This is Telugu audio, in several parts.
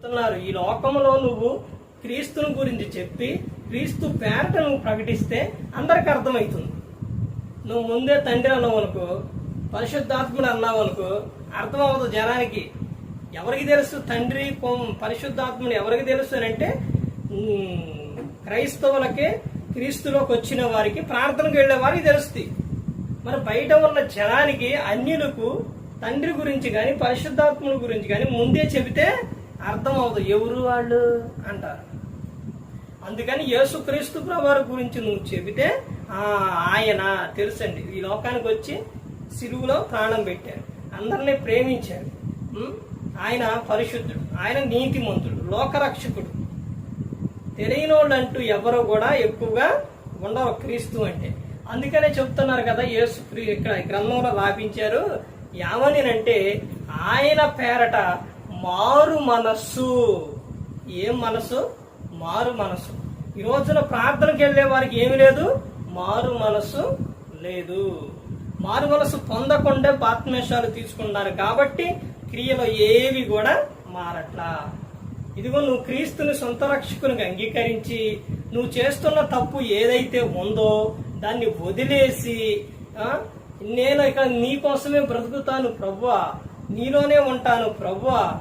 చెప్తున్నారు. ఈ లోకంలో నువ్వు క్రీస్తుని గురించి చెప్పి క్రీస్తు పేరట నువ్వు ప్రకటిస్తే అందరికి అర్థమవుతుంది. నువ్వు ముందే తండ్రి అన్నావు అనుకో పరిశుద్ధాత్ముడు అన్నావు అనుకో అర్థమవుతుంది జనానికి. ఎవరికి తెలుసు తండ్రి కొం- పరిశుద్ధాత్ముడు ఎవరికి తెలుసు అని అంటే క్రైస్తవులకి క్రైస్తవులకే క్రీస్తులోకి వచ్చిన వారికి ప్రార్థనకు వెళ్ళే వారికి తెలుస్తుంది. మరి బయట ఉన్న జనానికి అన్యులకు తండ్రి గురించి కానీ పరిశుద్ధాత్ముని గురించి కానీ ముందే చెబితే అర్థం అవుతుంది ఎవరు వాళ్ళు? అంటారు. అందుకని యేసుక్రీస్తు ప్రభువారి గురించి నువ్వు చెబితే ఆయన తెలుసండి. ఈ లోకానికి వచ్చి సిలువులో ప్రాణం పెట్టారు. అందరినీ ప్రేమించారు. ఆయన పరిశుద్ధుడు. ఆయన నీతిమంతుడు లోకరక్షకుడు. తెలియని వాళ్ళు అంటూ ఎవరు కూడా ఎక్కువగా ఉండరు క్రీస్తు అంటే. అందుకనే చెప్తున్నారు కదా యేసు ఇక్కడ గ్రంథంలో రాపించారు ఏమని అంటే ఆయన పేరట మారు మనస్సు. ఏం మనసు మారు మనసు ఈ రోజున ప్రార్థనకి వెళ్ళే వారికి ఏమి లేదు మారు మనసు లేదు. మారు మనసు పొందకుండా పాత్మేషాలు తీసుకున్నారు కాబట్టి క్రియలో ఏవి కూడా మారట్లా. ఇదిగో నువ్వు క్రీస్తుని సొంత రక్షకుని అంగీకరించి నువ్వు చేస్తున్న తప్పు ఏదైతే ఉందో దాన్ని వదిలేసి నేను ఇక నీ కోసమే బ్రతుకుతాను ప్రవ్వా. నీలోనే ఉంటాను ప్రభువా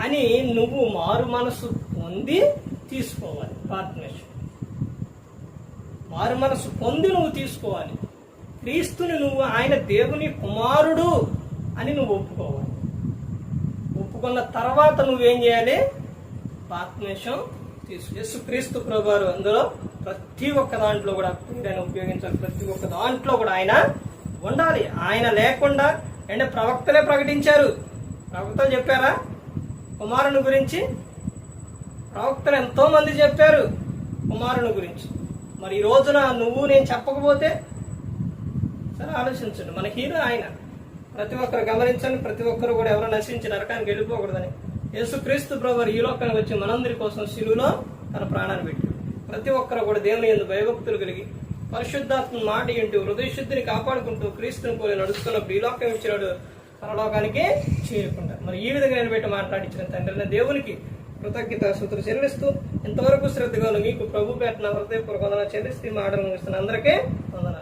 అని నువ్వు మారు మనసు పొంది తీసుకోవాలి. పార్ట్నర్షిప్ మారు మనసు పొంది నువ్వు తీసుకోవాలి. క్రీస్తుని నువ్వు ఆయన దేవుని కుమారుడు అని నువ్వు ఒప్పుకోవాలి. ఒప్పుకున్న తర్వాత నువ్వేం చేయాలి? పాత్మేషం తీసు యేసు క్రీస్తు ప్రభువారు అందులో ప్రతి ఒక్క దాంట్లో కూడా ఆయన ఉపయోగించాలి. ప్రతి ఒక్క దాంట్లో కూడా ఆయన ఉండాలి. ఆయన లేకుండా అండ్ ప్రవక్తలే ప్రకటించారు. ప్రవక్తలు చెప్పారా? కుమారుని గురించి? ప్రవక్తలు ఎంతో మంది చెప్పారు కుమారుని గురించి. మరి ఈ రోజున నువ్వు నేను చెప్పకపోతే? సరే ఆలోచించండి. మన హీరో ఆయన. ప్రతి ఒక్కరు గమనించండి ప్రతి ఒక్కరు కూడా ఎవరు నశించి నరకానికి వెళ్ళిపోకూడదని. యేసుక్రీస్తు ప్రభు ఈ లోకానికి వచ్చి మనందరి కోసం శిలువులో తన ప్రాణాన్ని పెట్టాడు ప్రతి ఒక్కరు కూడా దేవుని ఎందు భయభక్తులు కలిగి పరిశుద్ధాత్మ మాట ఇంటూ హృదయ శుద్ధిని కాపాడుకుంటూ క్రీస్తుని పోలి నడుస్తున్నప్పుడు ఈ ఇచ్చినాడు పరలోకానికి చేరుకుంటారు. మరి ఈ విధంగా నేను మాట్లాడించిన తండ్రిని దేవునికి కృతజ్ఞత సూత్రం చెల్లిస్తూ ఇంతవరకు శ్రద్ధగా మీకు ప్రభు పెట్టిన హృదయపూర్వక వందనాలు చెల్లిస్తూ మాటలు ముగిస్తున్న అందరికీ వందన